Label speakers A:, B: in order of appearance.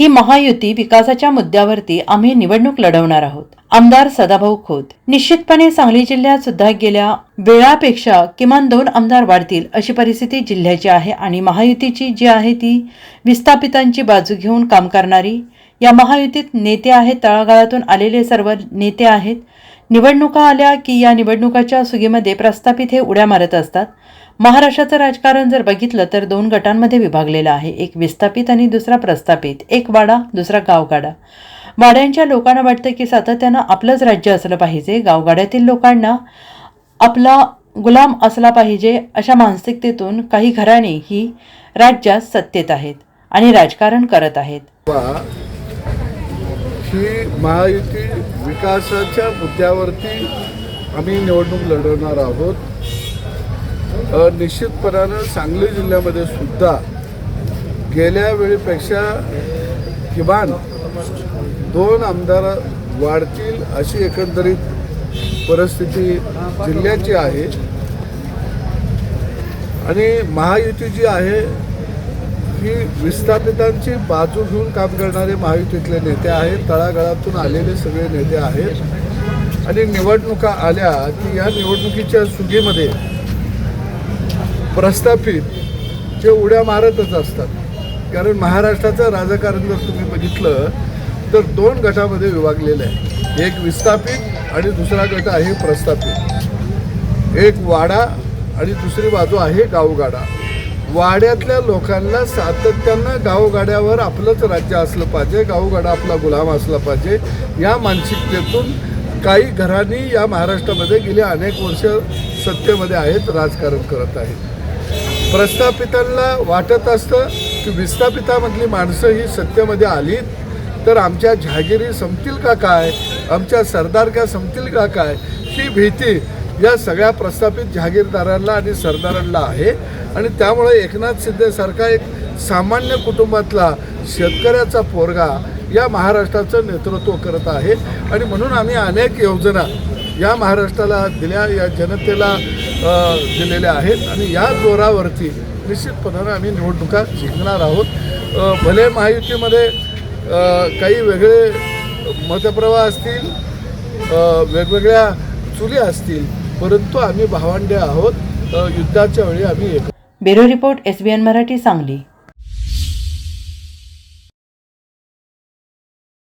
A: ही महायुती विकासाच्या मुद्द्यावरती आम्ही निवडणूक लढवणार आहोत. आमदार सदाभाऊ खोत. निश्चितपणे सांगली जिल्ह्यात सुद्धा गेल्या वेळापेक्षा किमान दोन आमदार वाढतील अशी परिस्थिती जिल्ह्याची आहे आणि महायुतीची जी आहे ती विस्थापितांची बाजू घेऊन काम करणारी या महायुतीत नेते आहेत तळागाळातून आलेले सर्व नेते आहेत. निवडणुका आल्या की या निवडणुकाच्या सुगीमध्ये प्रस्थापित हे उड्या मारत असतात. महाराष्ट्राचं राजकारण जर बघितलं तर दोन गटांमध्ये विभागलेलं आहे. एक विस्थापित आणि दुसरा प्रस्थापित. एक वाडा दुसरा गावगाडा. वाड्यांच्या लोकांना वाटतं की सातत्यानं आपलंच राज्य असलं पाहिजे. गावगाड्यातील लोकांना आपला गुलाम असला पाहिजे अशा मानसिकतेतून काही घराणे ही राज्यात सत्तेत आहेत आणि राजकारण करत आहेत.
B: ही महायुती विकासाच्या मुद्द्यावरती आम्ही निवडणूक लढवणार आहोत. निश्चितपणानं सांगली जिल्ह्यामध्ये सुद्धा गेल्या वेळेपेक्षा किमान दोन आमदार वाढतील अशी एकंदरीत परिस्थिती जिल्ह्याची आहे. आणि महायुती जी आहे ही विस्थापितांची बाजू घेऊन काम करणारे महायुतीतले नेते आहेत. तळागाळातून आलेले सगळे नेते आहेत. आणि निवडणुका आल्या की या निवडणुकीच्या सुगीमध्ये प्रस्थापित जे उड्या मारतच असतात. कारण महाराष्ट्राचं राजकारण जर तुम्ही बघितलं तर दोन गटामध्ये विभागलेलं आहे. एक विस्थापित आणि दुसरा गट आहे प्रस्थापित. एक वाडा आणि दुसरी बाजू आहे गावगाडा. वाड्यातल्या लोकांना सातत्यानं गावगाड्यावर आपलंच राज्य असलं पाहिजे गावगाडा आपला गुलाम असला पाहिजे या मानसिकतेतून काही घरांनी या महाराष्ट्रामध्ये गेली अनेक वर्ष सत्तेमध्ये आहेत राजकारण करत आहेत. प्रस्थापितांना वाटत असतं की विस्थापितामधली माणसं ही सत्तेमध्ये आलीत तर आमच्या जहागिरी संपतील का काय? आमच्या सरदारक्या संपतील का काय? ही भीती या सगळ्या प्रस्थापित जहागीरदारांना आणि सरदारांना आहे. आणि त्यामुळे एकनाथ शिंदेसारखा एक सामान्य कुटुंबातला शेतकऱ्याचा पोरगा या महाराष्ट्राचं नेतृत्व करत आहे. आणि म्हणून आम्ही अनेक योजना या महाराष्ट्राला दिल्या या जनतेला दिलेल्या आहेत आणि या जोरावरती निश्चितपणानं आम्ही निवडणुका जिंकणार आहोत. भले महायुतीमध्ये काही वेगळे मतप्रवाह असतील वेगवेगळ्या चुली असतील परंतु आम्ही भावंडे आहोत. युद्धाच्या वेळी आम्ही एक
A: bureau report S B N Marathi Sangli.